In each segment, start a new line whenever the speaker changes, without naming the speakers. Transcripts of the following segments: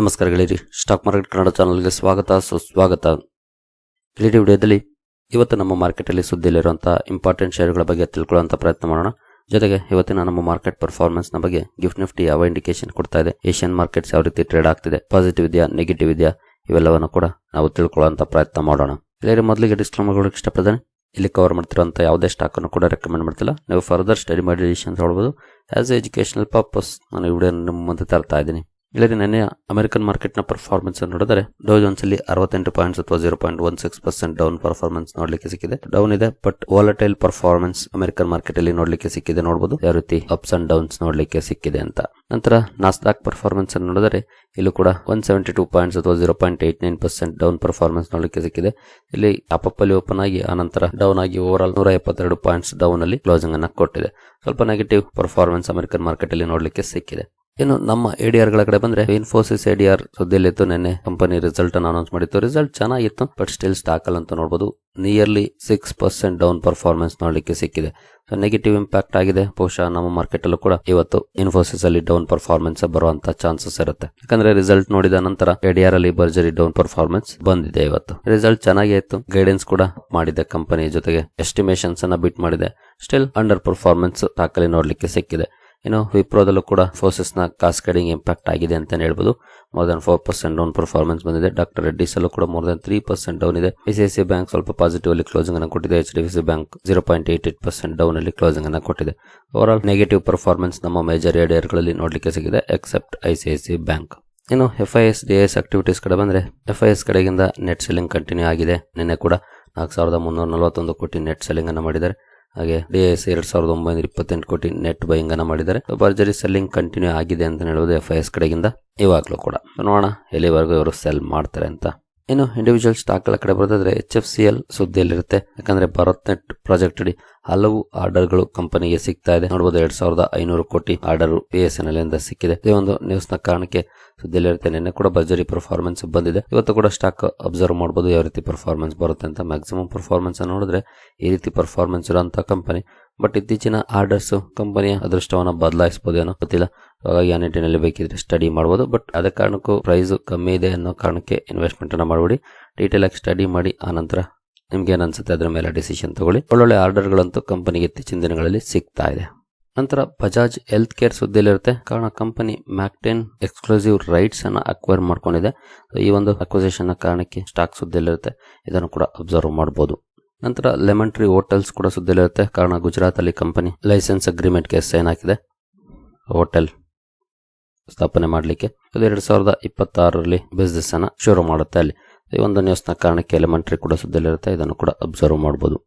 ನಮಸ್ಕಾರ ಗೆಳೆಯರಿ. Stock market Kannada ಚಾನಲ್ಗೆ ಸ್ವಾಗತ. ಸುಸ್ವಾಗತ. ಗೆಳೆಯರಿ, ವಿಡಿಯೋದಲ್ಲಿ ಇವತ್ತು ನಮ್ಮ ಮಾರ್ಕೆಟಲ್ಲಿ ಸುದ್ದಿಯಲ್ಲಿರುವಂತಹ ಇಂಪಾರ್ಟೆಂಟ್ ಶೇರುಗಳ ಬಗ್ಗೆ ತಿಳ್ಕೊಳ್ಳುವಂಥ ಪ್ರಯತ್ನ ಮಾಡೋಣ. ಜೊತೆಗೆ ಇವತ್ತಿನ ನಮ್ಮ ಮಾರ್ಕೆಟ್ ಪರ್ಫಾರ್ಮೆನ್ಸ್ ಬಗ್ಗೆ ಗಿಫ್ಟ್ ನಿಫ್ಟಿ ಯಾವ ಇಂಡಿಕೇಶನ್ ಕೊಡ್ತಾ ಇದೆ, ಏಷ್ಯನ್ ಮಾರ್ಕೆಟ್ಸ್ ಯಾವ ರೀತಿ ಟ್ರೇಡ್ ಆಗ್ತಿದೆ ಪಾಸಿಟಿವ್ ಇದೆಯಾ ನೆಗೆಟಿವ್ ಇದೆಯಾ, ಇವೆಲ್ಲವನ್ನು ಕೂಡ ನಾವು ತಿಳ್ಕೊಳ್ಳುವಂಥ ಪ್ರಯತ್ನ ಮಾಡೋಣ. ಇಲ್ಲಿ ಮೊದಲಿಗೆ ಡಿಸ್ಕ್ಲೈಮರ್ ಇಷ್ಟಪಡ್ತಾನೆ. ಇಲ್ಲಿ ಕವರ್ ಮಾಡ್ತಿರುವಂಥ ಯಾವುದೇ ಸ್ಟಾಕ್ ಅನ್ನು ಕೂಡ ರೆಕಮೆಂಡ್ ಮಾಡ್ತಿಲ್ಲ. ನೀವು ಫರ್ದರ್ ಸ್ಟಡಿ ಮಾಡಿ ಡಿಸಿಷನ್ ಹೇಳ್ಬೋದು ಆಸ್ ಎ ಎಜುಕೇಶನಲ್ ಪರ್ಪಸ್ ನಾನು ವಿಡಿಯೋ ನಿಮ್ಮ ಮುಂದೆ ತರ್ತಾ ಇದ್ದೀನಿ. ಇಲ್ಲರಿ ನೆನ್ನೆ ಅಮೆರಿಕನ್ ಮಾರ್ಕೆಟ್ನ ಪರ್ಫಾರ್ಮೆನ್ಸ್ ನೋಡಿದರೆ ಡೋ ಜೋನ್ಸ್ ಅಲ್ಲಿ ಅರವತ್ತೆಂಟು ಪಾಯಿಂಟ್ಸ್ ಅಥವಾ zero point one six percent down performance ನೋಡ್ಲಿಕ್ಕೆ ಸಿಕ್ಕಿದೆ. ಡೌನ್ ಇದೆ but volatile performance American market ಅಲ್ಲಿ ನೋಡ್ಲಿಕ್ಕೆ ಸಿಕ್ಕಿದೆ. ನೋಡಬಹುದು ಯಾವ ರೀತಿ ಅಪ್ಸ್ ಅಂಡ್ ಡೌನ್ಸ್ ನೋಡ್ಲಿಕ್ಕೆ ಸಿಕ್ಕಿದೆ ಅಂತ. ನಂತರ ನಾಸ್ದಾಕ್ ಪರ್ಫಾರ್ಮೆನ್ಸ್ ಅನ್ನು ನೋಡಿದರೆ, ಇಲ್ಲೂ ಕೂಡ ಒನ್ ಸೆವೆಂಟಿ ಟೂ ಪಾಯಿಂಟ್ಸ್ ಅಥವಾ zero point eight nine percent down performance ನೋಡಲಿಕ್ಕೆ ಸಿಕ್ಕಿದೆ. ಇಲ್ಲಿ ಅಪ್ ಅಲ್ಲಿ ಓಪನ್ ಆಗಿ, ಆನಂತರ ಡೌನ್ ಆಗಿ ಓವರ್ ಆಲ್ ನೂರ ಎಪ್ಪತ್ತೆರಡು ಪಾಯಿಂಟ್ಸ್ ಡೌನ್ ಅಲ್ಲಿ ಕ್ಲೋಸಿಂಗ್ ಅನ್ನು ಕೊಟ್ಟಿದೆ. ಸ್ವಲ್ಪ ನೆಗೆಟಿವ್ ಪರ್ಫಾರ್ಮೆನ್ಸ್ ಅಮೆರಿಕನ್ ಮಾರ್ಕೆಟ್ ಅಲ್ಲಿ ನೋಡಲಿಕ್ಕೆ ಸಿಕ್ಕಿದೆ. ಇನ್ನು ನಮ್ಮ ಎಡಿಆರ್ಗಳ ಕಡೆ ಬಂದ್ರೆ ಇನ್ಫೋಸಿಸ್ ಎಡಿಆರ್ ಸುದ್ದಿಯಲ್ಲಿತ್ತು ನಿನ್ನೆ. ಕಂಪನಿ ರಿಸಲ್ಟ್ ಅನ್ನು ಅನೌನ್ಸ್ ಮಾಡಿತ್ತು. ರಿಸಲ್ಟ್ ಚೆನ್ನಾಗಿತ್ತು ಬಟ್ ಸ್ಟಿಲ್ ಸ್ಟಾಕ್ ಅಲ್ಲಿ ಅಂತ ನೋಡಬಹುದು nearly six percent down performance ನೋಡಲಿಕ್ಕೆ ಸಿಕ್ಕಿದೆ. ನೆಗೆಟಿವ್ ಇಂಪ್ಯಾಕ್ಟ್ ಆಗಿದೆ. ಬಹುಶಃ ನಮ್ಮ ಮಾರ್ಕೆಟ್ ಅಲ್ಲೂ ಕೂಡ ಇವತ್ತು ಇನ್ಫೋಸಿಸ್ ಅಲ್ಲಿ ಡೌನ್ ಪರ್ಫಾರ್ಮೆನ್ಸ್ ಬರುವಂತ ಚಾನ್ಸಸ್ ಇರುತ್ತೆ. ಯಾಕಂದ್ರೆ ರಿಸಲ್ಟ್ ನೋಡಿದ ನಂತರ ಎಡಿಆರ್ ಅಲ್ಲಿ ಭರ್ಜರಿ ಡೌನ್ ಪರ್ಫಾರ್ಮೆನ್ಸ್ ಬಂದಿದೆ ಇವತ್ತು. ರಿಸಲ್ಟ್ ಚೆನ್ನಾಗೇ ಇತ್ತು ಗೈಡೆನ್ಸ್ ಕೂಡ ಮಾಡಿದೆ ಕಂಪನಿ ಜೊತೆಗೆ. ಎಸ್ಟಿಮೇಷನ್ಸ್ ಅನ್ನ ಬಿಟ್ ಮಾಡಿದೆ. ಸ್ಟಿಲ್ ಅಂಡರ್ ಪರ್ಫಾರ್ಮೆನ್ಸ್ ಸ್ಟಾಕ್ ನೋಡ್ಲಿಕ್ಕೆ ಸಿಕ್ಕಿದೆ. ಇನ್ನು ವಿಪ್ರೋದಲ್ಲೂ ಕೂಡ ಫೋರ್ಸಸ್ನ ಕಾಸ್ಟ್ ಕಡಿಂಗ್ ಇಂಪ್ಯಾಕ್ಟ್ ಆಗಿದೆ ಅಂತ ಹೇಳ್ಬೋದು. More than four percent down performance ಬಂದಿದೆ. ಡಾಕ್ಟರ್ ರೆಡ್ಡಿಸ್ ಅಲ್ಲೂ ಕೂಡ more than three percent down ಇದೆ. ಐಸಿಐಸಿ ಬ್ಯಾಂಕ್ ಸ್ವಲ್ಪ ಪಾಸಿಟಿವ್ ಅಲ್ಲಿ ಕ್ಲೋಸಿಂಗ್ ಅನ್ನು ಕೊಟ್ಟಿದೆ. H D C bank zero point eight eight percent down ಅಲ್ಲಿ ಕ್ಲೋಸಿಂಗ್ ಅನ್ನು ಕೊಟ್ಟಿದೆ. ಓವರ್ ಆಲ್ ನೆಗೆಟಿವ್ ಪರ್ಫಾರ್ಮೆನ್ಸ್ ನಮ್ಮ ಮೇಜರ್ ಏರಿಯಾಗಳಲ್ಲಿ ನೋಡಲಿಕ್ಕೆ ಸಿಗಿದೆ ಎಕ್ಸೆಪ್ಟ್ ಐಸಿಐಸಿ ಬ್ಯಾಂಕ್ ಇನ್ನು F I S D S activities ಕಡೆ ಬಂದ್ರೆ ಎಫ್ ಐ ಎಸ್ ಕಡೆಗಿಂದ ನೆಟ್ ಸೆಲ್ಲಿಂಗ್ ಕಂಟಿನ್ಯೂ ಆಗಿದೆ. ನಿನ್ನೆ ಕೂಡ ನಾಲ್ಕು ಸಾವಿರದ ಮುನ್ನೂರ ನಲವತ್ತೊಂದು ಕೋಟಿ ನೆಟ್ ಸೆಲ್ಲಿಂಗ್ ಅನ್ನು ಮಾಡಿದ್ದಾರೆ. ಹಾಗೆ ಡಿ ಎಸ್ ಎರಡ್ ಸಾವಿರದ ಒಂಬೈನೂರ ಇಪ್ಪತ್ತೆಂಟು ಕೋಟಿ ನೆಟ್ ಬೈಯಿಂಗ್ ಅನ್ನ ಮಾಡಿದ್ದಾರೆ. ಭರ್ಜರಿ ಸೆಲ್ಲಿಂಗ್ ಕಂಟಿನ್ಯೂ ಆಗಿದೆ ಅಂತ ಹೇಳುವುದು ಎಫ್ ಐ ಎಸ್ ಕಡೆಗಿಂದ ಇವಾಗಲೂ ಕೂಡ. ನೋಡೋಣ ಎಲ್ಲಿವರೆಗೂ ಇವರು ಸೆಲ್ ಮಾಡ್ತಾರೆ ಅಂತ. ಇನ್ನು ಇಂಡಿವಿಜುವಲ್ ಸ್ಟಾಕ್ಗಳ ಕಡೆ ಬರೋದಾದ್ರೆ ಎಚ್ ಎಫ್ ಸಿ ಎಲ್ ಸುದ್ದಿಯಲ್ಲಿರುತ್ತೆ. ಯಾಕಂದ್ರೆ ಭಾರತ್ ನೆಟ್ ಪ್ರಾಜೆಕ್ಟ್ ಅಡಿ ಹಲವು ಆರ್ಡರ್ಗಳು ಕಂಪನಿಗೆ ಸಿಗ್ತಾ ಇದೆ. ನೋಡಬಹುದು ಎರಡ್ ಸಾವಿರದ ಐನೂರು ಕೋಟಿ order P S N L ಸಿಕ್ಕಿದೆ. ಇದೇ ಒಂದು ನ್ಯೂಸ್ನ ಕಾರಣಕ್ಕೆ ಸುದ್ದಿಯಲ್ಲಿರುತ್ತೆ. ನಿನ್ನೆ ಕೂಡ ಭರ್ಜರಿ ಪರ್ಫಾರ್ಮೆನ್ಸ್ ಬಂದಿದೆ. ಇವತ್ತು ಕೂಡ ಸ್ಟಾಕ್ ಅಬ್ಸರ್ವ್ ಮಾಡಬಹುದು ಯಾವ ರೀತಿ ಪರ್ಫಾರ್ಮೆನ್ಸ್ ಬರುತ್ತೆ ಅಂತ. ಮ್ಯಾಕ್ಸಿಮಮ್ ಪರ್ಫಾರ್ಮೆನ್ಸ್ ನೋಡಿದ್ರೆ ಈ ರೀತಿ ಪರ್ಫಾರ್ಮೆನ್ಸ್ ಇರುವಂತಹ ಕಂಪನಿ ಬಟ್ ಇತ್ತೀಚಿನ ಆರ್ಡರ್ಸ್ ಕಂಪನಿಯ ಅದೃಷ್ಟವನ್ನ ಬದಲಾಯಿಸಬಹುದೇನೋ ಗೊತ್ತಿಲ್ಲ. ಹಾಗಾಗಿ ಆ ನಿಟ್ಟಿನಲ್ಲಿ ಬೇಕಿದ್ರೆ ಸ್ಟಡಿ ಮಾಡಬಹುದು ಬಟ್ ಅದೇ ಕಾರಣಕ್ಕೂ ಪ್ರೈಸ್ ಕಮ್ಮಿ ಇದೆ ಅನ್ನೋ ಕಾರಣಕ್ಕೆ ಇನ್ವೆಸ್ಟ್ಮೆಂಟ್ ಅನ್ನ ಮಾಡಬೇಡಿ. ಡೀಟೇಲ್ ಆಗಿ ಸ್ಟಡಿ ಮಾಡಿ ಆನಂತರ ನಿಮ್ಗೆ ಏನ್ ಅನ್ಸುತ್ತೆ ಅದರ ಮೇಲೆ ಡಿಸಿಷನ್ ತಗೊಳ್ಳಿ. ಒಳ್ಳೊಳ್ಳೆ ಆರ್ಡರ್ಗಳಂತೂ ಕಂಪನಿಗೆ ಇತ್ತೀಚಿನ ದಿನಗಳಲ್ಲಿ ಸಿಗ್ತಾ ಇದೆ. ನಂತರ ಬಜಾಜ್ ಹೆಲ್ತ್ ಕೇರ್ ಸುದ್ದಿಯಲ್ಲಿರುತ್ತೆ. ಕಾರಣ ಕಂಪನಿ ಮ್ಯಾಕ್ಟೇನ್ ಎಕ್ಸ್ಕ್ಲೂಸಿವ್ ರೈಟ್ಸ್ ಅನ್ನ ಅಕ್ವೈರ್ ಮಾಡ್ಕೊಂಡಿದೆ. ಈ ಒಂದು ಅಕ್ವಸೇಷನ್ ಕಾರಣಕ್ಕೆ ಸ್ಟಾಕ್ ಸುದ್ದಿಯಲ್ಲಿರುತ್ತೆ. ಇದನ್ನು ಕೂಡ ಅಬ್ಸರ್ವ್ ಮಾಡಬಹುದು ನಂತರ ಲೆಮನ್ ಟ್ರೀ ಹೋಟೆಲ್ಸ್ ಕೂಡ ಸುದ್ದಿಲಿರುತ್ತೆ. ಕಾರಣ ಗುಜರಾತ್ ಅಲ್ಲಿ ಕಂಪನಿ ಲೈಸೆನ್ಸ್ ಅಗ್ರಿಮೆಂಟ್ಗೆ ಸೈನ್ ಹಾಕಿದೆ. ಹೋಟೆಲ್ ಸ್ಥಾಪನೆ ಮಾಡಲಿಕ್ಕೆ. ಅದು ಎರಡ್ ಸಾವಿರದ ಇಪ್ಪತ್ತಾರರಲ್ಲಿ ಬಿಸ್ನೆಸ್ ಅನ್ನ ಶುರು ಮಾಡುತ್ತೆ ಅಲ್ಲಿ. ಈ ಒಂದು ನ್ಯೂಸ್ನ ಕಾರಣಕ್ಕೆ ಎಲಿಮೆಂಟ್ರಿ ಕೂಡ ಸುದ್ದಿಲಿರುತ್ತೆ. ಇದನ್ನು ಕೂಡ ಅಬ್ಸರ್ವ್ ಮಾಡಬಹುದು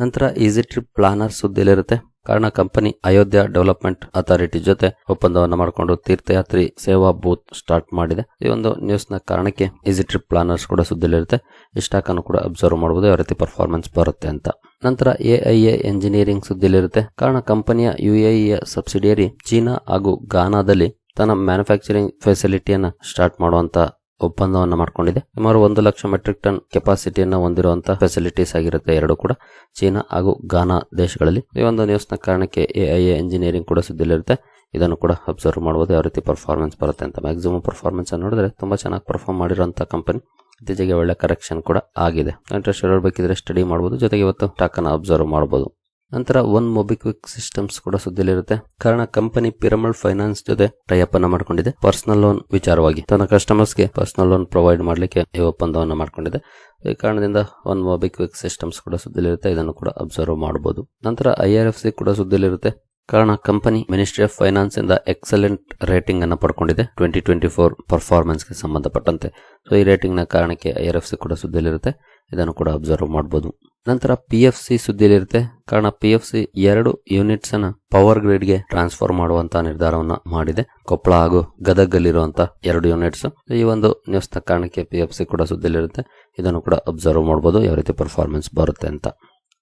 ನಂತರ ಈಸಿ ಟ್ರಿಪ್ ಪ್ಲಾನರ್ ಸುದ್ದಿಲಿರುತ್ತೆ. ಕಾರಣ ಕಂಪನಿ ಅಯೋಧ್ಯ ಡೆವಲಪ್ಮೆಂಟ್ ಅಥಾರಿಟಿ ಜೊತೆ ಒಪ್ಪಂದವನ್ನು ಮಾಡಿಕೊಂಡು ತೀರ್ಥಯಾತ್ರಿ ಸೇವಾ ಬೂತ್ ಸ್ಟಾರ್ಟ್ ಮಾಡಿದೆ. ಈ ಒಂದು ನ್ಯೂಸ್ನ ಕಾರಣಕ್ಕೆ ಈಸಿ ಟ್ರಿಪ್ ಪ್ಲಾನರ್ಸ್ ಕೂಡ ಸುದ್ದಿಲಿರುತ್ತೆ ಈ ಸ್ಟಾಕ್ ಕೂಡ ಅಬ್ಸರ್ವ್ ಮಾಡಬಹುದು ಯಾವ ರೀತಿ ಪರ್ಫಾರ್ಮೆನ್ಸ್ ಬರುತ್ತೆ ಅಂತ. ನಂತರ ಎಐಎ ಎಂಜಿನಿಯರಿಂಗ್ ಸುದ್ದಿಲಿರುತ್ತೆ ಕಾರಣ ಕಂಪನಿಯ ಯುಎಇಯ ಸಬ್ಸಿಡಿಯರಿ ಚೀನಾ ಹಾಗೂ ಗಾನಾದಲ್ಲಿ ತನ್ನ ಮ್ಯಾನುಫ್ಯಾಕ್ಚರಿಂಗ್ ಫೆಸಿಲಿಟಿಯನ್ನ ಸ್ಟಾರ್ಟ್ ಮಾಡುವಂತ ಒಪ್ಪಂದವನ್ನು ಮಾಡಿಕೊಂಡಿದೆ. ಸುಮಾರು ಒಂದು ಲಕ್ಷ ಮೆಟ್ರಿಕ್ ಟನ್ ಕೆಪಾಸಿಟಿಯನ್ನ ಹೊಂದಿರುವಂತಹ ಫೆಸಿಲಿಟೀಸ್ ಆಗಿರುತ್ತೆ ಎರಡು ಕೂಡ. ಚೀನಾ ಹಾಗೂ ಗಾನಾ ದೇಶಗಳಲ್ಲಿ. ಈ ಒಂದು ನ್ಯೂಸ್ನ ಕಾರಣಕ್ಕೆ ಎಐಎ ಇಂಜಿನಿಯರಿಂಗ್ ಕೂಡ ಸುದ್ದಿಲಿರುತ್ತೆ ಇದನ್ನು ಕೂಡ ಅಬ್ಸರ್ವ್ ಮಾಡಬಹುದು ಯಾವ ರೀತಿ ಪರ್ಫಾರ್ಮೆನ್ಸ್ ಬರುತ್ತೆ ಅಂತ. ಮ್ಯಾಕ್ಸಿಮಮ್ ಪರ್ಫಾರ್ಮೆನ್ಸ್ ನೋಡಿದ್ರೆ ತುಂಬಾ ಚೆನ್ನಾಗಿ ಪರ್ಫಾರ್ಮ್ ಮಾಡಿರುವಂತಹ ಕಂಪನಿ ಇತ್ತೀಚೆಗೆ ಒಳ್ಳೆ ಕರೆಕ್ಷನ್ ಕೂಡ ಆಗಿದೆ. ಇಂಟ್ರೆಸ್ಟ್ ಬೇಕಿದ್ರೆ ಸ್ಟಡಿ ಮಾಡಬಹುದು ಜೊತೆಗೆ ಇವತ್ತು ಸ್ಟಾಕ್ ಅನ್ನು ಅಬ್ಸರ್ವ್ ಮಾಡಬಹುದು ನಂತರ ಒನ್ ಮೊಬಿಕ್ವಿಕ್ ಸಿಸ್ಟಮ್ಸ್ ಕೂಡ ಸುದ್ದಿಲಿರುತ್ತೆ ಕಾರಣ, ಕಂಪನಿ ಪಿರಮಲ್ ಫೈನಾನ್ಸ್ ಜೊತೆ ಟೈಅಪ್ ಅನ್ನ ಮಾಡಿಕೊಂಡಿದೆ. ಪರ್ಸನಲ್ ಲೋನ್ ವಿಚಾರವಾಗಿ ತನ್ನ ಕಸ್ಟಮರ್ಸ್ಗೆ ಪರ್ಸನಲ್ ಲೋನ್ ಪ್ರೊವೈಡ್ ಮಾಡಲಿಕ್ಕೆ ಈ ಒಪ್ಪಂದವನ್ನು ಮಾಡಿಕೊಂಡಿದೆ. ಈ ಕಾರಣದಿಂದ ಒನ್ ಮೊಬಿಕ್ವಿಕ್ ಸಿಸ್ಟಮ್ಸ್ ಕೂಡ ಸುದ್ದಿಲಿರುತ್ತೆ ಇದನ್ನು ಕೂಡ ಅಬ್ಸರ್ವ್ ಮಾಡಬಹುದು ನಂತರ ಐ ಆರ್ ಎಫ್ ಸಿ ಕೂಡ ಸುದ್ದಿಲಿರುತ್ತೆ ಕಾರಣ ಕಂಪನಿ ಮಿನಿಸ್ಟ್ರಿ ಆಫ್ ಫೈನಾನ್ಸ್ ಇಂದ ಎಕ್ಸಲೆಂಟ್ ರೇಟಿಂಗ್ ಅನ್ನು ಪಡ್ಕೊಂಡಿದೆ. ಟ್ವೆಂಟಿ ಟ್ವೆಂಟಿ ಫೋರ್ ಪರ್ಫಾರ್ಮೆನ್ಸ್ಗೆ ಸಂಬಂಧಪಟ್ಟಂತೆ. ಸೊ ಈ ರೇಟಿಂಗ್ನ ಕಾರಣಕ್ಕೆ ಐ ಆರ್ ಎಫ್ ಸಿ ಕೂಡ ಸುದ್ದಿಯಲ್ಲಿರುತ್ತೆ. ಇದನ್ನು ಕೂಡ ಅಬ್ಸರ್ವ್ ಮಾಡಬಹುದು ನಂತರ ಪಿ ಎಫ್ ಸಿ ಸುದ್ದಿಯಲ್ಲಿರುತ್ತೆ. ಕಾರಣ ಪಿ ಎಫ್ ಸಿ ಎರಡು ಯೂನಿಟ್ಸ್ ಅನ್ನ ಪವರ್ ಗ್ರಿಡ್ಗೆ ಟ್ರಾನ್ಸ್ಫರ್ ಮಾಡುವಂತಹ ನಿರ್ಧಾರವನ್ನ ಮಾಡಿದೆ. ಕೊಪ್ಪಳ ಹಾಗೂ ಗದಗಲ್ಲಿರುವಂತಹ ಎರಡು ಯೂನಿಟ್ಸ್ ಈ ಒಂದು ನ್ಯೂಸ್ನ ಕಾರಣಕ್ಕೆ ಪಿ ಎಫ್ ಸಿ ಕೂಡ ಸುದ್ದಿಯಲ್ಲಿರುತ್ತೆ. ಇದನ್ನು ಕೂಡ ಅಬ್ಸರ್ವ್ ಮಾಡಬಹುದು ಯಾವ ರೀತಿ ಪರ್ಫಾರ್ಮೆನ್ಸ್ ಬರುತ್ತೆ ಅಂತ.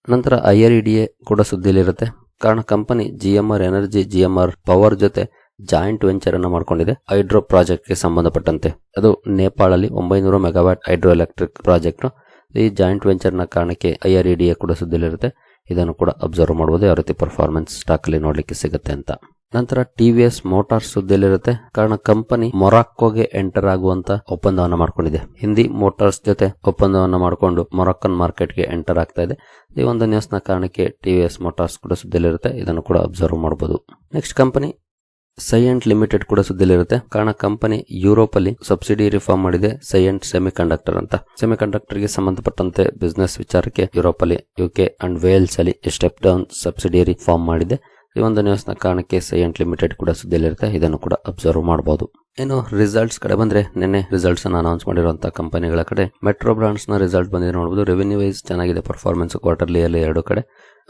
ನಂತರ I R E D A ಕೂಡ ಸುದ್ದಿಲಿರುತ್ತೆ ಕಾರಣ company GMR energy GMR power ಜೊತೆ ಜಾಯಿಂಟ್ ವೆಂಚರ್ ಅನ್ನು ಮಾಡಿಕೊಂಡಿದೆ. ಹೈಡ್ರೋ ಪ್ರಾಜೆಕ್ಟ್ಗೆ ಸಂಬಂಧಪಟ್ಟಂತೆ. ಅದು ನೇಪಾಳಲ್ಲಿ ಒಂಬೈನೂರು ಮೆಗಾವ್ಯಾಟ್ ಹೈಡ್ರೋ ಎಲೆಕ್ಟ್ರಿಕ್ ಪ್ರಾಜೆಕ್ಟ್ ಈ ಜಾಯಿಂಟ್ ವೆಂಚರ್ನ ಕಾರಣಕ್ಕೆ ಐ ಆರ್ ಇ ಕೂಡ ಸುದ್ದಿಲಿರುತ್ತೆ. ಇದನ್ನು ಕೂಡ ಅಬ್ಸರ್ವ್ ಮಾಡಬಹುದು ಯಾವ ರೀತಿ ಪರ್ಫಾರ್ಮೆನ್ಸ್ ಸ್ಟಾಕ್ ಅಲ್ಲಿ ನೋಡ್ಲಿಕ್ಕೆ ಸಿಗುತ್ತೆ ಅಂತ. ನಂತರ ಟಿ ವಿ ಎಸ್ ಮೋಟಾರ್ಸ್ ಸುದ್ದಿಯಲ್ಲಿರುತ್ತೆ. ಕಾರಣ ಕಂಪನಿ ಮೊರಾಕೋಗೆ ಎಂಟರ್ ಆಗುವಂತ ಒಪ್ಪಂದವನ್ನ ಮಾಡ್ಕೊಂಡಿದೆ. ಹಿಂದಿ ಮೋಟಾರ್ಸ್ ಜೊತೆ ಒಪ್ಪಂದವನ್ನ ಮಾಡಿಕೊಂಡು ಮೊರಾಕನ್ ಮಾರ್ಕೆಟ್ಗೆ ಎಂಟರ್ ಆಗ್ತಾ ಇದೆ. ಈ ಒಂದು ನ್ಯೂಸ್ನ ಕಾರಣಕ್ಕೆ ಎಸ್ ಮೋಟಾರ್ಸ್ ಕೂಡ ಸುದ್ದಿಯಲ್ಲಿರುತ್ತೆ. ಇದನ್ನು ಕೂಡ ಅಬ್ಸರ್ವ್ ಮಾಡಬಹುದು ನೆಕ್ಸ್ಟ್ ಕಂಪನಿ ಸೈಯಂಟ್ ಲಿಮಿಟೆಡ್ ಕೂಡ ಸುದ್ದಿಲಿರುತ್ತೆ ಕಾರಣ ಕಂಪನಿ ಯುರೋಪ್ ಅಲ್ಲಿ ಸಬ್ಸಿಡಿ ರಿಫಾರ್ಮ್ ಮಾಡಿದೆ. ಸೈಯಂಟ್ ಸೆಮಿ ಕಂಡಕ್ಟರ್ ಅಂತ. ಸೆಮಿ ಕಂಡಕ್ಟರ್ಗೆ ಸಂಬಂಧಪಟ್ಟಂತೆ ಬಿಸ್ನೆಸ್ ವಿಚಾರಕ್ಕೆ ಯುರೋಪ್ ಅಲ್ಲಿ ಯುಕೆ ಅಂಡ್ ವೇಲ್ಸ್ ಅಲ್ಲಿ ಸ್ಟೆಪ್ ಡೌನ್ ಸಬ್ಸಿಡಿ ರಿಫಾರ್ಮ್ ಮಾಡಿದೆ. ಈ ಒಂದು ನ್ಯೂಸ್ನ ಕಾರಣಕ್ಕೆ ಸೈಯಂಟ್ ಲಿಮಿಟೆಡ್ ಕೂಡ ಸುದ್ದಿಯಲ್ಲಿರುತ್ತೆ. ಇದನ್ನು ಕೂಡ ಅಬ್ಸರ್ವ್ ಮಾಡಬಹುದು ಇನ್ನು ರಿಸಲ್ಟ್ಸ್ ಕಡೆ ಬಂದ್ರೆ ನಿನ್ನೆ ರಿಸಲ್ಟ್ಸ್ ಅನ್ನು ಅನೌನ್ಸ್ ಮಾಡಿರುವಂತಹ ಕಂಪನಿಗಳ ಕಡೆ ಮೆಟ್ರೋ ಬ್ರಾಂಡ್ಸ್ನ ರಿಸಲ್ಟ್ ಬಂದಿದೆ ನೋಡಬಹುದು ರೆವೆನ್ಯೂ ವೈಸ್ ಚೆನ್ನಾಗಿದೆ ಪರ್ಫಾರ್ಮೆನ್ಸ್ ಕ್ವಾರ್ಟರ್ಲಿ ಅಲ್ಲಿ ಎರಡು ಕಡೆ.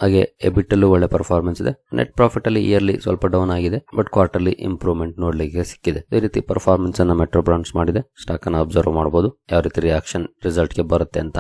ಹಾಗೆ ಎಬಿಟಲ್ಲೂ ಒಳ್ಳೆ ಪರ್ಫಾರ್ಮೆನ್ಸ್ ಇದೆ. ನೆಟ್ ಪ್ರಾಫಿಟ್ ಅಲ್ಲಿ ಇಯರ್ಲಿ ಸ್ವಲ್ಪ ಡೌನ್ ಆಗಿದೆ ಬಟ್ ಕ್ವಾರ್ಟರ್ಲಿ ಇಂಪ್ರೂವ್ಮೆಂಟ್ ನೋಡ್ಲಿಕ್ಕೆ ಸಿಕ್ಕಿದೆ. ಈ ರೀತಿ ಪರ್ಫಾರ್ಮೆನ್ಸ್ ಅನ್ನ ಮೆಟ್ರೋ ಬ್ರಾಂಡ್ಸ್ ಮಾಡಿದೆ. ಸ್ಟಾಕ್ ಅನ್ನು ಅಬ್ಸರ್ವ್ ಮಾಡಬಹುದು ಯಾವ ರೀತಿ ರಿಯಾಕ್ಷನ್ ರಿಸಲ್ಟ್ಗೆ ಬರುತ್ತೆ ಅಂತ.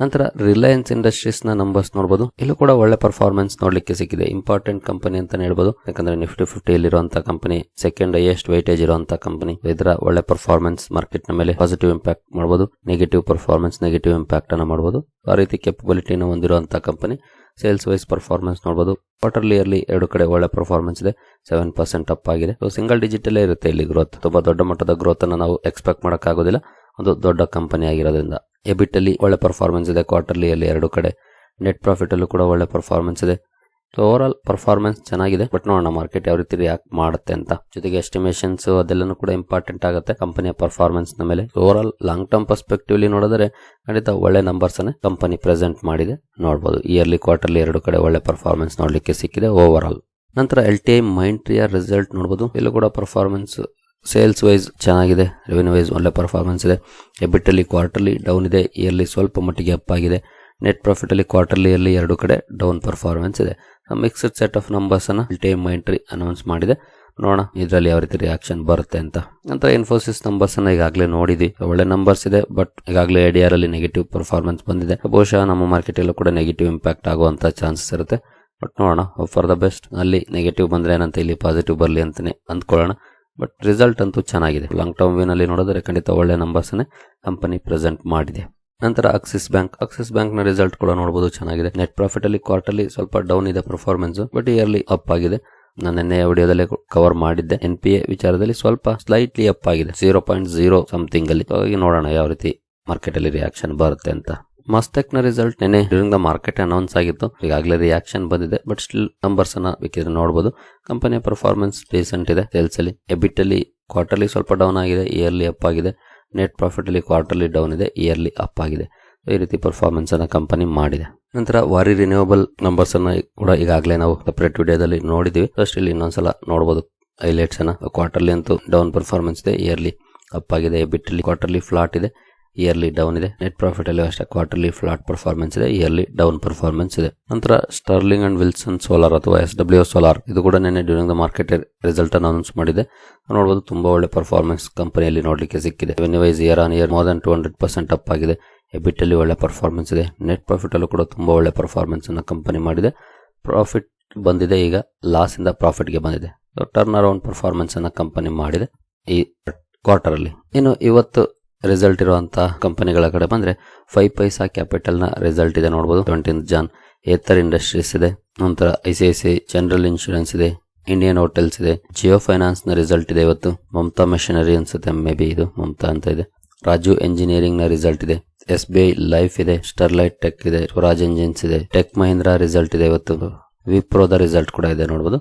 ನಂತರ ರಿಲಯನ್ಸ್ ಇಂಡಸ್ಟ್ರೀಸ್ನ ನಂಬರ್ಸ್ ನೋಡಬಹುದು ಇಲ್ಲೂ ಕೂಡ ಒಳ್ಳೆ ಪರ್ಫಾರ್ಮೆನ್ಸ್ ನೋಡ್ಲಿಕ್ಕೆ ಸಿಕ್ಕಿದೆ. ಇಂಪಾರ್ಟೆಂಟ್ ಕಂಪನಿ ಅಂತಾನೆ ಹೇಳ್ಬೋದು. ಯಾಕಂದ್ರೆ ನಿಫ್ಟಿ ಫಿಫ್ಟಿ ಇರುವಂತಹ ಕಂಪನಿ ಸೆಕೆಂಡ್ ಹೈಯೆಸ್ಟ್ ವೈಟೇಜ್ ಇರುವಂತಹ ಕಂಪನಿ ಇದರ ಒಳ್ಳೆ ಪರ್ಫಾರ್ಮೆನ್ಸ್ ಮಾರ್ಕೆಟ್ನ ಮೇಲೆ ಪಾಸಿಟಿವ್ ಇಂಪ್ಯಾಕ್ಟ್ ಮಾಡಬಹುದು ನೆಗೆಟಿವ್ ಪರ್ಫಾರ್ಮೆನ್ಸ್ ನೆಗೆಟಿವ್ ಇಂಪ್ಯಾಕ್ಟ್ ಅನ್ನ ಮಾಡಬಹುದು ಆ ರೀತಿ ಕೆಪಬಿಲಿಟಿನ ಹೊಂದಿರುವಂತಹ ಕಂಪನಿ ಸೇಲ್ಸ್ ವೈಸ್ ಪರ್ಫಾರ್ಮೆನ್ಸ್ ನೋಡಬಹುದು ಕ್ವಾರ್ಟರ್ಲಿ ಇಯರ್ಲಿ ಎರಡು ಕಡೆ ಒಳ್ಳೆ ಪರ್ಫಾರ್ಮೆನ್ಸ್ ಇದೆ. ಸೆವೆನ್ ಪರ್ಸೆಂಟ್ ಅಪ್ ಆಗಿದೆ. ಸಿಂಗಲ್ ಡಿಜಿಟ್ ಅಲ್ಲೇ ಇರುತ್ತೆ ಇಲ್ಲಿ ಗ್ರೋತ್ ತುಂಬಾ ದೊಡ್ಡ ಮಟ್ಟದ ಗ್ರೋತ್ ಅನ್ನು ನಾವು ಎಕ್ಸ್ಪೆಕ್ಟ್ ಮಾಡೋಕ್ಕಾಗೋದಿಲ್ಲ. ಒಂದು ದೊಡ್ಡ ಕಂಪನಿ ಆಗಿರೋದ್ರಿಂದ. ಎಬಿಟ್ ಅಲ್ಲಿ ಒಳ್ಳೆ ಪರ್ಫಾರ್ಮೆನ್ಸ್ ಇದೆ ಕ್ವಾರ್ಟರ್ಲಿ ಅಲ್ಲಿ ಎರಡು ಕಡೆ. ನೆಟ್ ಪ್ರಾಫಿಟ್ ಅಲ್ಲೂ ಕೂಡ ಒಳ್ಳೆ ಪರ್ಫಾರ್ಮೆನ್ಸ್ ಇದೆ. ಸೊ ಓವರ್ ಆಲ್ ಪರ್ಫಾರ್ಮೆನ್ಸ್ ಚೆನ್ನಾಗಿದೆ. ಬಟ್ ನೋಡೋಣ ಮಾರ್ಕೆಟ್ ಯಾವ ರೀತಿ ರಿಯಾಕ್ಟ್ ಮಾಡುತ್ತೆ ಅಂತ. ಜೊತೆಗೆ ಎಸ್ಟಿಮೇಷನ್ಸ್ ಅದೆಲ್ಲನೂ ಕೂಡ ಇಂಪಾರ್ಟೆಂಟ್ ಆಗುತ್ತೆ ಕಂಪನಿಯ ಪರ್ಫಾರ್ಮೆನ್ಸ್ನ ಮೇಲೆ. Over all long term perspective ನೋಡಿದ್ರೆ ಖಂಡಿತ ಒಳ್ಳೆ ನಂಬರ್ಸ್ ಅನ್ನ ಕಂಪನಿ ಪ್ರೆಸೆಂಟ್ ಮಾಡಿದೆ. ನೋಡಬಹುದು ಇಯರ್ಲಿ ಕ್ವಾರ್ಟರ್ಲಿ ಎರಡು ಕಡೆ ಒಳ್ಳೆ ಪರ್ಫಾರ್ಮೆನ್ಸ್ ನೋಡಲಿಕ್ಕೆ ಸಿಕ್ಕಿದೆ ಓವರ್ ಆಲ್ ನಂತರ ಎಲ್ ಟಿ ಐ ಮೈಂಡ್ ಟ್ರಿಯ ರಿಸಲ್ಟ್ ನೋಡಬಹುದು ಇಲ್ಲೂ ಕೂಡ ಪರ್ಫಾರ್ಮೆನ್ಸ್ ಸೇಲ್ಸ್ ವೈಸ್ ಚೆನ್ನಾಗಿದೆ ರೆವೆನ್ಯೂ ವೈಸ್ ಒಳ್ಳೆ ಪರ್ಫಾರ್ಮೆನ್ಸ್ ಇದೆ. ಎಬಿಟಲ್ಲಿ ಕ್ವಾರ್ಟರ್ಲಿ ಡೌನ್ ಇದೆ ಇಯರ್ಲಿ ಸ್ವಲ್ಪ ಮಟ್ಟಿಗೆ ಅಪ್ ಆಗಿದೆ. ನೆಟ್ ಪ್ರಾಫಿಟಲ್ಲಿ ಕ್ವಾರ್ಟರ್ಲಿಯಲ್ಲಿ ಎರಡು ಕಡೆ ಡೌನ್ ಪರ್ಫಾರ್ಮೆನ್ಸ್ ಇದೆ. ಮಿಕ್ಸ್ಡ್ ಸೆಟ್ ಆಫ್ ನಂಬರ್ಸ್ ಅನ್ನ ಟೈಮ್ ಐ ಅನೌನ್ಸ್ ಮಾಡಿದೆ. ನೋಡೋಣ ಇದರಲ್ಲಿ ಯಾವ ರೀತಿ ರಿಯಾಕ್ಷನ್ ಬರುತ್ತೆ ಅಂತ. ನಂತರ ಇನ್ಫೋಸಿಸ್ ನಂಬರ್ಸ್ ಅನ್ನ ಈಗಾಗಲೇ ನೋಡಿದ್ವಿ. ಒಳ್ಳೆ ನಂಬರ್ಸ್ ಇದೆ ಬಟ್ ಈಗಾಗಲೇ ಐ ಡಿ ಆರ್ ಅಲ್ಲಿ ನೆಗೆಟಿವ್ ಪರ್ಫಾರ್ಮೆನ್ಸ್ ಬಂದಿದೆ. ಬಹುಶಃ ನಮ್ಮ ಮಾರ್ಕೆಟ್ ಅಲ್ಲೂ ಕೂಡ ನೆಗೆಟಿವ್ ಇಂಪ್ಯಾಕ್ಟ್ ಆಗುವಂತ ಚಾನ್ಸಸ್ ಇರುತ್ತೆ. ಬಟ್ ನೋಡೋಣ ಫಾರ್ ದ ಬೆಸ್ಟ್ ಅಲ್ಲಿ ನೆಗೆಟಿವ್ ಬಂದ್ರೆ ಏನಂತ, ಇಲ್ಲಿ ಪಾಸಿಟಿವ್ ಬರಲಿ ಅಂತಾನೆ ಅಂದ್ಕೊಳ್ಳೋಣ. ಬಟ್ ರಿಸಲ್ಟ್ ಅಂತೂ ಚೆನ್ನಾಗಿದೆ. ಲಾಂಗ್ ಟರ್ಮ್ ವಿನಲ್ಲಿ ನೋಡಿದ್ರೆ ಖಂಡಿತ ಒಳ್ಳೆ ನಂಬರ್ಸ್ ಕಂಪನಿ ಪ್ರೆಸೆಂಟ್ ಮಾಡಿದೆ. ನಂತರ ಆಕ್ಸಿಸ್ ಬ್ಯಾಂಕ್ ಆಕ್ಸಿಸ್ ಬ್ಯಾಂಕ್ನ ರಿಸಲ್ಟ್ ಕೂಡ ನೋಡಬಹುದು ಚೆನ್ನಾಗಿದೆ. ನೆಟ್ ಪ್ರಾಫಿಟ್ ಅಲ್ಲಿ ಕ್ವಾರ್ಟರ್ಲಿ ಸ್ವಲ್ಪ ಡೌನ್ ಇದೆ ಪರ್ಫಾರ್ಮೆನ್ಸ್ ಬಟ್ ಇಯರ್ಲಿ ಅಪ್ ಆಗಿದೆ. ನಾನು ನಿನ್ನೆ ವಿಡಿಯೋದಲ್ಲೇ ಕವರ್ ಮಾಡಿದ್ದೆ. ಎನ್ ಪಿ ಎ ವಿಚಾರದಲ್ಲಿ ಸ್ವಲ್ಪ ಸ್ಲೈಟ್ಲಿ ಅಪ್ ಆಗಿದೆ. ಜೀರೋ ಪಾಯಿಂಟ್ ಜೀರೋ ಸಮಥಿಂಗ್ ಅಲ್ಲಿ. ನೋಡೋಣ ಯಾವ ರೀತಿ ಮಾರ್ಕೆಟ್ ಅಲ್ಲಿ ರಿಯಾಕ್ಷನ್ ಬರುತ್ತೆ ಅಂತ. ಮಸ್ತೆಕ್ನ ರಿಸಲ್ಟ್ ನೆನೆ ಡ್ಯೂರಿಂಗ್ ದ ಮಾರ್ಕೆಟ್ ಅನೌನ್ಸ್ ಆಗಿತ್ತು. ಈಗಾಗಲೇ ರಿಯಾಕ್ಷನ್ ಬಂದಿದೆ ಬಟ್ ಸ್ಟಿಲ್ ನಂಬರ್ಸ್ ಅನ್ನ ಬೇಕಿದ್ರೆ ನೋಡಬಹುದು ಕಂಪನಿಯ ಪರ್ಫಾರ್ಮೆನ್ಸ್ ಡೀಸೆಂಟ್ ಇದೆ ಸೇಲ್ಸ್ ಅಲ್ಲಿ. ಎಬಿಟ್ ಅಲ್ಲಿ ಕ್ವಾರ್ಟರ್ಲಿ ಸ್ವಲ್ಪ ಡೌನ್ ಆಗಿದೆ ಇಯರ್ಲಿ ಅಪ್ ಆಗಿದೆ. ನೆಟ್ ಪ್ರಾಫಿಟ್ ಅಲ್ಲಿ ಕ್ವಾರ್ಟರ್ಲಿ ಡೌನ್ ಇದೆ ಇಯರ್ಲಿ ಅಪ್ ಆಗಿದೆ. ಈ ರೀತಿ ಪರ್ಫಾರ್ಮೆನ್ಸ್ ಅನ್ನ ಕಂಪನಿ ಮಾಡಿದೆ. ನಂತರ ವಾರಿ ರಿನ್ಯೂವಬಲ್ ನಂಬರ್ಸ್ ಅನ್ನ ಕೂಡ ಈಗಾಗಲೇ ನಾವು ಸಪರೇಟ್ ವಿಡಿಯೋದಲ್ಲಿ ನೋಡಿದೀವಿ. ಫಸ್ಟ್ ಇಲ್ಲಿ ಇನ್ನೊಂದ್ಸಲ ನೋಡಬಹುದು ಹೈಲೈಟ್ಸ್ ಅನ್ನ. ಕ್ವಾರ್ಟರ್ಲಿ ಅಂತೂ ಡೌನ್ ಪರ್ಫಾರ್ಮೆನ್ಸ್ ಇದೆ ಇಯರ್ಲಿ ಅಪ್ ಆಗಿದೆ ಎಬಿಟ್ ಕ್ವಾರ್ಟರ್ಲಿ ಫ್ಲಾಟ್ ಇದೆ. ಇಯರ್ಲಿ ಡೌನ್ ಇದೆ. ನೆಟ್ ಪ್ರಾಫಿಟ್ ಅಲ್ಲಿ ಅಷ್ಟೇ ಕ್ವಾರ್ಟರ್ಲಿ ಫ್ಲಾಟ್ ಪರ್ಫಾರ್ಮೆನ್ಸ್ ಇದೆ ಇಯರ್ಲಿ ಡೌನ್ ಪರ್ಫಾರ್ಮೆನ್ಸ್ ಇದೆ. ನಂತರ ಸ್ಟರ್ಲಿಂಗ್ ಅಂಡ್ ವಿಲ್ಸನ್ ಸೋಲಾರ್ ಅಥವಾ ಎಸ್ ಡಬ್ಲ್ಯೂ ಸೋಲಾರ್ ಇದು ಕೂಡ ನಿನ್ನೆ ಡ್ಯೂರಿಂಗ್ ದ ಮಾರ್ಕೆಟ್ ರಿಸಲ್ಟ್ ಅನ್ನು ಅನೌನ್ಸ್ ಮಾಡಿದೆ. ನೋಡಬಹುದು ತುಂಬಾ ಒಳ್ಳೆ ಪರ್ಫಾರ್ಮೆನ್ಸ್ ಕಂಪನಿಯಲ್ಲಿ ನೋಡಲಿಕ್ಕೆ ಸಿಕ್ಕಿದೆ. Wise year on year more than two hundred percent up ಆಗಿದೆ. ಎಬಿಟ್ ಅಲ್ಲಿ ಒಳ್ಳೆ ಪರ್ಫಾರ್ಮೆನ್ಸ್ ಇದೆ. ನೆಟ್ ಪ್ರಾಫಿಟ್ ಅಲ್ಲೂ ಕೂಡ ತುಂಬಾ ಒಳ್ಳೆ ಪರ್ಫಾರ್ಮೆನ್ಸ್ ಅನ್ನ ಕಂಪನಿ ಮಾಡಿದೆ. ಪ್ರಾಫಿಟ್ ಬಂದಿದೆ, ಈಗ ಲಾಸ್ ಇಂದ ಪ್ರಾಫಿಟ್ಗೆ ಬಂದಿದೆ. ಟರ್ನ್ ಅರೌಂಡ್ ಪರ್ಫಾರ್ಮೆನ್ಸ್ ಅನ್ನ ಕಂಪನಿ ಮಾಡಿದೆ ಈ ಕ್ವಾರ್ಟರ್ ಅಲ್ಲಿ. ಇನ್ನು ಇವತ್ತು ರಿಸಲ್ಟ್ ಇರುವಂತಹ ಕಂಪನಿಗಳ ಕಡೆ ಬಂದ್ರೆ ಫೈವ್ ಪೈಸಾ ಕ್ಯಾಪಿಟಲ್ನ ರಿಸಲ್ಟ್ ಇದೆ ನೋಡಬಹುದು ಟ್ವೆಂಟೀನ್ ಜಾನ್ ಏತರ್ ಇಂಡಸ್ಟ್ರೀಸ್ ಇದೆ. ನಂತರ I C I C general insurance ಇದೆ. ಇಂಡಿಯನ್ ಹೋಟೆಲ್ಸ್ ಇದೆ. ಜಿಯೋ ಫೈನಾನ್ಸ್ನ ರಿಸಲ್ಟ್ ಇದೆ ಇವತ್ತು. ಮಮತಾ ಮೆಷಿನರಿ ಅನ್ಸುತ್ತೆ. ಮೇ ಬಿ ಇದು ಮಮತಾ ಅಂತ ಇದೆ. ರಾಜು ಎಂಜಿನಿಯರಿಂಗ್ನ ರಿಸಲ್ಟ್ ಇದೆ. ಎಸ್ ಬಿ ಐ ಲೈಫ್ ಇದೆ. ಸ್ಟರ್ಲೈಟ್ ಟೆಕ್ ಇದೆ. ಸ್ವರಾಜ್ ಎಂಜಿನ್ಸ್ ಇದೆ. ಟೆಕ್ ಮಹೀಂದ್ರ ರಿಸಲ್ಟ್ ಇದೆ ಇವತ್ತು. ವಿಪ್ರೋದ ರಿಸಲ್ಟ್ ಕೂಡ ಇದೆ ನೋಡಬಹುದು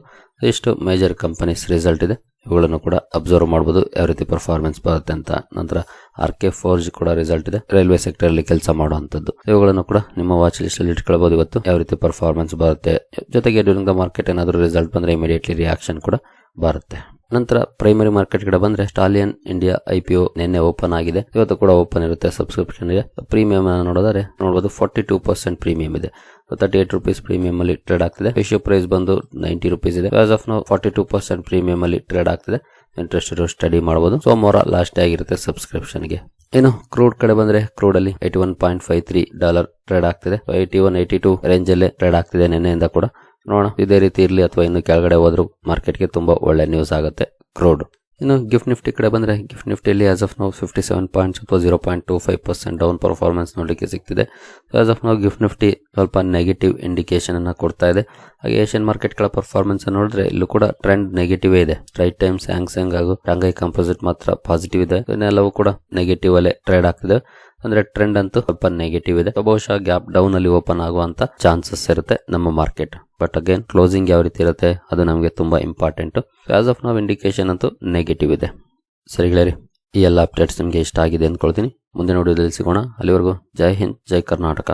ಇಷ್ಟು ಮೇಜರ್ ಕಂಪನೀಸ್ ರಿಸಲ್ಟ್ ಇದೆ. ಇವುಗಳನ್ನು ಕೂಡ ಅಬ್ಸರ್ವ್ ಮಾಡಬಹುದು ಯಾವ ರೀತಿ ಪರ್ಫಾರ್ಮೆನ್ಸ್ ಬರುತ್ತೆ ಅಂತ. ನಂತರ ಆರ್ ಕೆ ಫೋರ್ಜ್ ಕೂಡ ರಿಸಲ್ಟ್ ಇದೆ. ರೈಲ್ವೆ ಸೆಕ್ಟರ್ ಅಲ್ಲಿ ಕೆಲಸ ಮಾಡುವಂತದ್ದು ಇವುಗಳನ್ನು ಕೂಡ ನಿಮ್ಮ ವಾಚ್ ಲಿಸ್ಟ್ ಅಲ್ಲಿ ಇಟ್ಕೊಳ್ಬಹುದು ಇವತ್ತು. ಯಾವ ರೀತಿ ಪರ್ಫಾರ್ಮೆನ್ಸ್ ಬರುತ್ತೆ. ಜೊತೆಗೆ ಡ್ಯೂರಿಂಗ್ ದ ಮಾರ್ಕೆಟ್ ಏನಾದರೂ ರಿಸಲ್ಟ್ ಬಂದ್ರೆ ಇಮಿಡಿಯೇಟ್ಲಿ ರಿಯಾಕ್ಷನ್ ಕೂಡ ಬರುತ್ತೆ. ನಂತರ ಪ್ರೈಮರಿ ಮಾರ್ಕೆಟ್ ಕಡೆ ಬಂದ್ರೆ ಸ್ಟಾಲಿಯನ್ ಇಂಡಿಯಾ ಐ ಪಿ ನಿನ್ನೆ ಓಪನ್ ಆಗಿದೆ. ಇವತ್ತು ಕೂಡ ಓಪನ್ ಇರುತ್ತೆ. ಸಬ್ಸ್ಕ್ರಿಪ್ಷನ್ ಇದೆ ಪ್ರೀಮಿಯಂ ನೋಡಿದರೆ ನೋಡಬಹುದು ಫಾರ್ಟಿ ಟೂ ಪರ್ಸೆಂಟ್ ಪ್ರೀಮಿಯಂ ಇದೆ. ತರ್ಟಿ ಏಟ್ ರುಪೀಸ್ ಪ್ರೀಮಿಯಂ ಅಲ್ಲಿ ಟ್ರೇಡ್ ಆಗ್ತಿದೆ. ಇಶ್ಯೂ ಪ್ರೈಸ್ ಬಂದು ನೈಂಟಿ ರುಪೀಸ್ ಇದೆ. As of now forty two percent premium ಅಲ್ಲಿ ಟ್ರೇಡ್ ಆಗ್ತಿದೆ. ಇಂಟ್ರೆಸ್ಟ್ ಇರೋ ಸ್ಟಡಿ ಮಾಡಬಹುದು ಸೋಮವಾರ ಲಾಸ್ಟ್ ಆಗಿರುತ್ತೆ ಸಬ್ಸ್ಕ್ರಿಪ್ಷನ್ಗೆ. ಇನ್ನು ಕ್ರೂಡ್ ಕಡೆ ಬಂದ್ರೆ ಕ್ರೂಡ್ ಅಲ್ಲಿ eighty one point five three dollar trade ಆಗ್ತಿದೆ. Eighty one eighty two range ಅಲ್ಲೇ ಟ್ರೇಡ್ ಆಗ್ತಿದೆ ನಿನ್ನೆಯಿಂದ ಕೂಡ. ನೋಡೋಣ. ಇದೇ ರೀತಿ ಇರಲಿ ಅಥವಾ ಇನ್ನು ಕೆಳಗಡೆ ಹೋದ್ರು ಮಾರ್ಕೆಟ್ಗೆ ತುಂಬಾ ಒಳ್ಳೆ ನ್ಯೂಸ್ ಆಗುತ್ತೆ. ಕ್ರೂಡ್ ಇನ್ನು ಗಿಫ್ಟ್ ನಿಫ್ಟಿ ಕಡೆ ಬಂದರೆ ಗಿಫ್ಟ್ ನಿಫ್ಟಿಯಲ್ಲಿ ಆಸ್ ಆಫ್ ನಾವು ಫಿಫ್ಟಿ ಸೆವೆನ್ ಪಾಯಿಂಟ್ಸ್ ಅಥವಾ zero point two five percent down performance ನೋಡಲಿಕ್ಕೆ ಸಿಗ್ತಿದೆ. ಆಸ್ ಆಫ್ ನಾವು ಗಿಫ್ಟ್ ನಿಫ್ಟಿ ಸ್ವಲ್ಪ ನೆಗೆಟಿವ್ ಇಂಡಿಕೇಶನ್ ಅನ್ನು ಕೊಡ್ತಾ ಇದೆ. ಹಾಗೆ ಏಷ್ಯನ್ ಮಾರ್ಕೆಟ್ಗಳ ಪರ್ಫಾರ್ಮೆನ್ಸ್ ನೋಡಿದ್ರೆ ಇಲ್ಲೂ ಕೂಡ ಟ್ರೆಂಡ್ ನೆಗೆಟಿವ್ ಇದೆ. ರೈಟ್ ಟೈಮ್ ಸ್ಯಾಂಗ್ಸಂಗ್ ಹಾಗೂ ಶಾಂಘೈ ಕಂಪೋಸಿಟ್ ಮಾತ್ರ ಪಾಸಿಟಿವ್ ಇದೆ. ಇನ್ನೆಲ್ಲವೂ ಕೂಡ ನೆಗೆಟಿವ್ ಅಲ್ಲೇ ಟ್ರೇಡ್ ಆಗ್ತಿದೆ. ಅಂದ್ರೆ ಟ್ರೆಂಡ್ ಅಂತೂ ಸ್ವಲ್ಪ ನೆಗೆಟಿವ್ ಇದೆ. ಬಹುಶಃ ಗ್ಯಾಪ್ ಡೌನ್ ಅಲ್ಲಿ ಓಪನ್ ಆಗುವಂತ ಚಾನ್ಸಸ್ ಇರುತ್ತೆ ನಮ್ಮ ಮಾರ್ಕೆಟ್ ಬಟ್ ಅಗೇನ್ ಕ್ಲೋಸಿಂಗ್ ಯಾವ ರೀತಿ ಇರುತ್ತೆ, ಅದು ನಮಗೆ ತುಂಬಾ ಇಂಪಾರ್ಟೆಂಟ್ ಆಸ್ ಆಫ್ ನಾವು ಇಂಡಿಕೇಶನ್ ಅಂತೂ ನೆಗೆಟಿವ್ ಇದೆ. ಸರಿ ಗೆಳೆಯರಿ, ಈ ಎಲ್ಲ ಅಪ್ಡೇಟ್ಸ್ ನಿಮಗೆ ಇಷ್ಟ ಆಗಿದೆ ಅಂದ್ಕೊಳ್ತೀನಿ. ಮುಂದೆ ವಿಡಿಯೋದಲ್ಲಿ ಸಿಗೋಣ. ಅಲ್ಲಿವರೆಗೂ ಜೈ ಹಿಂದ್, ಜೈ ಕರ್ನಾಟಕ.